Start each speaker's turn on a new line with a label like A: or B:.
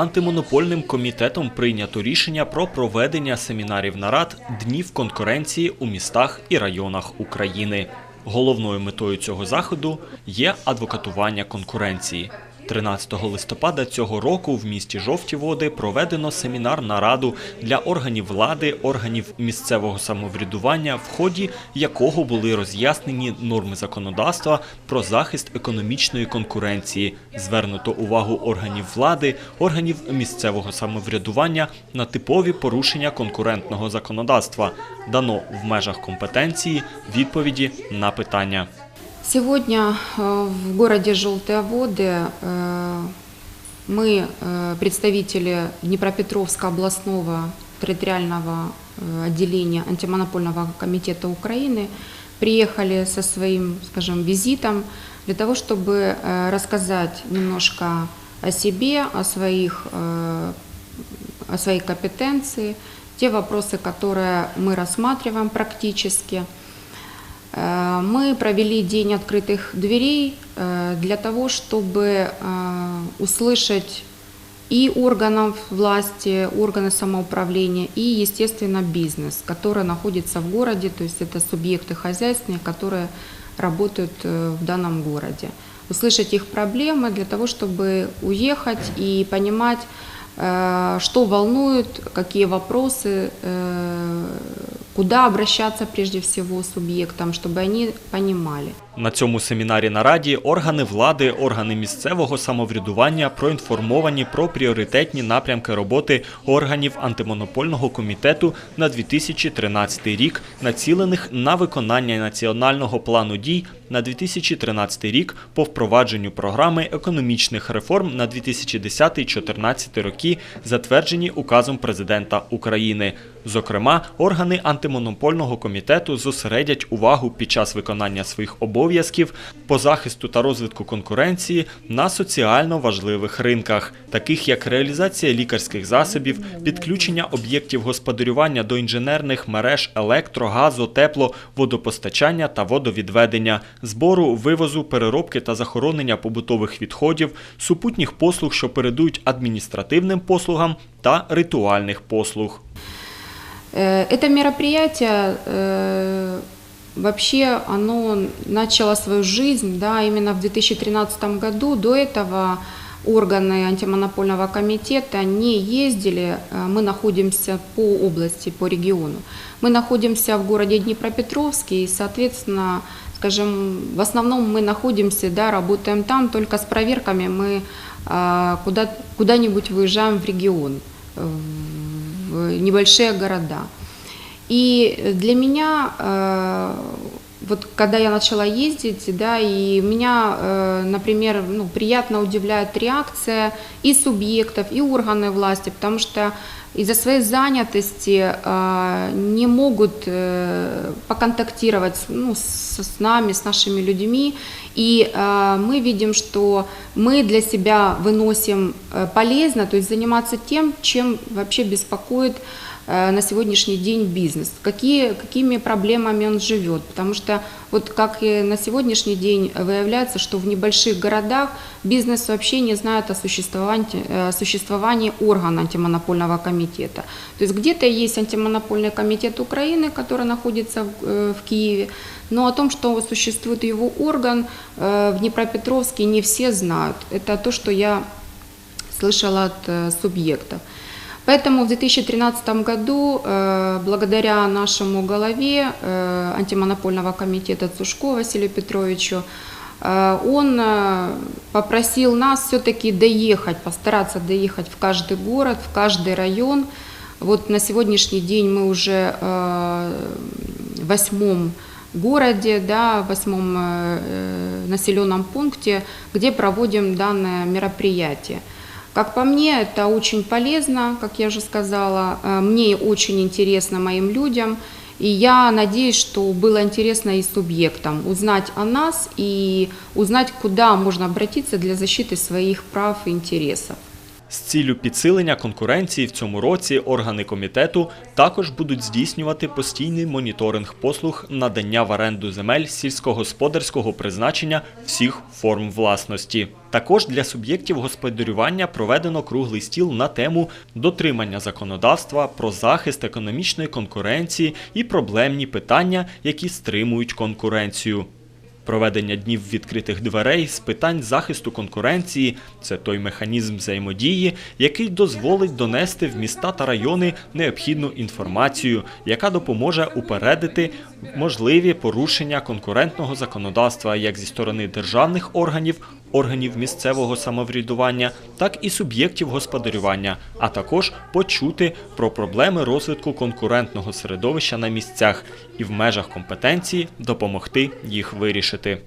A: антимонопольним комітетом прийнято рішення про проведення семінарів нарад днів конкуренції у містах і районах України. Головною метою цього заходу є адвокатування конкуренції. 13 листопада цього року в місті Жовті Води проведено семінар нараду для органів влади, органів місцевого самоврядування, в ході якого були роз'яснені норми законодавства про захист економічної конкуренції. Звернуто увагу органів влади, органів місцевого самоврядування на типові порушення конкурентного законодавства. Дано в межах компетенції відповіді на питання.
B: Сегодня э, в городе Желтые воды э, мы, э, представители Днепропетровского областного территориального отделения антимонопольного комитета Украины, приехали со своим, скажем, визитом для того, чтобы рассказать немножко о себе, о своих, о своей компетенции, те вопросы, которые мы рассматриваем практически – Мы провели день открытых дверей э, для того, чтобы э, услышать и органов власти, органы самоуправления, и, естественно, бизнес, который находится в городе, то есть это субъекты хозяйственные, которые работают э, в данном городе. Услышать их проблемы для того, чтобы уехать и понимать, э, что волнует, какие вопросы, э, куда обращаться прежде всего субъектам, чтобы они понимали.
A: На цьому семінарі нараді органи влади, органи місцевого самоврядування проінформовані про пріоритетні напрямки роботи органів антимонопольного комітету на 2013 рік, націлених на виконання національного плану дій на 2013 рік по впровадженню програми економічних реформ на 2010-2014 роки, затверджені указом президента України. Зокрема, органи антимонопольного комітету зосередять увагу під час виконання своїх обов'язків по захисту та розвитку конкуренції на соціально важливих ринках, таких як реалізація лікарських засобів, підключення об'єктів господарювання до інженерних мереж електро, газу, тепло, водопостачання та водовідведення, збору, вивозу, переробки та захоронення побутових відходів, супутніх послуг, що передують адміністративним послугам та ритуальних послуг.
B: Э, Это мероприятие э, вообще оно начало свою жизнь, да, именно в 2013 году. До этого органы антимонопольного комитета не ездили. Э, Мы находимся по области, по региону. Мы находимся в городе Днепропетровске и, соответственно, скажем, в основном мы находимся, да, работаем там, только с проверками мы а, куда, куда-нибудь выезжаем в регион, в небольшие города. И для меня, э, вот когда я начала ездить, да, и меня, э, например, ну, приятно удивляет реакция и субъектов, и органы власти, потому что из-за своей занятости э, не могут э, поконтактировать ну, с, с нами, с нашими людьми. И э, мы видим, что мы для себя выносим э, полезно, то есть заниматься тем, чем вообще беспокоит э, на сегодняшний день бизнес, какие, какими проблемами он живет. Потому что вот как и на сегодняшний день выявляется, что в небольших городах бизнес вообще не знает о существовании, э, существовании органа антимонопольного комитета. То есть где-то есть антимонопольный комитет Украины, который находится в, э, в Киеве, но о том, что существует его орган э, в Днепропетровске, не все знают. Это то, что я слышала от э, субъектов. Поэтому в 2013 году, благодаря нашему главе э, антимонопольного комитета Цушко Василию Петровичу, он э, попросил нас все-таки доехать, постараться доехать в каждый город, в каждый район. Вот на сегодняшний день мы уже э, в восьмом городе, да, в восьмом э, населенном пункте, где проводим данное мероприятие. Как по мне, это очень полезно, как я уже сказала. Э, Мне очень интересно моим людям. И я надеюсь, что было интересно и субъектам узнать о нас и узнать, куда можно обратиться для защиты своих прав и интересов.
A: З ціллю підсилення конкуренції в цьому році органи комітету також будуть здійснювати постійний моніторинг послуг надання в оренду земель сільськогосподарського призначення всіх форм власності. Також для суб'єктів господарювання проведено круглий стіл на тему дотримання законодавства про захист економічної конкуренції і проблемні питання, які стримують конкуренцію. Проведення днів відкритих дверей з питань захисту конкуренції це той механізм взаємодії, який дозволить донести в міста та райони необхідну інформацію, яка допоможе упередити можливі порушення конкурентного законодавства як зі сторони державних органів, органів місцевого самоврядування, так і суб'єктів господарювання, а також почути про проблеми розвитку конкурентного середовища на місцях і в межах компетенції допомогти їх вирішити.